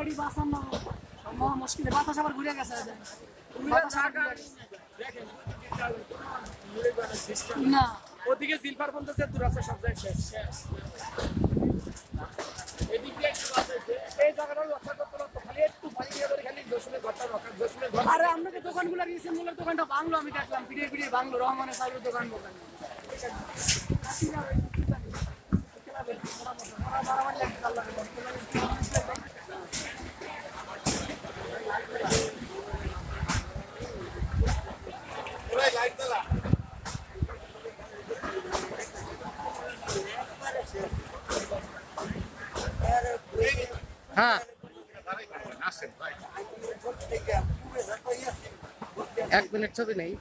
এটি বাঁচানো মহা মুশকিলে। বাতাস আবার ঘুরে গেছে। না। ওদিকে জিলপার পর্যন্ত যে দূর আছে সব জায়গায় শেষ শেষ। এদিক দিয়ে একটু বাদ আছে। এই জায়গাটা রক্ষা করতে পারতো খালি একটু পানি দিয়ে ধরে খালি দর্শনের ঘরটা রক্ষা ঘর। আরে আপনাকে দোকানগুলো গিয়েছেন মূলের দোকানটা ভাঙলো আমি দেখলাম পিড়িয়ে পিড়িয়ে ভাঙলো রহমানের চাউলের দোকান দোকান হ্যাঁ। এক মিনিট ছবি নেই।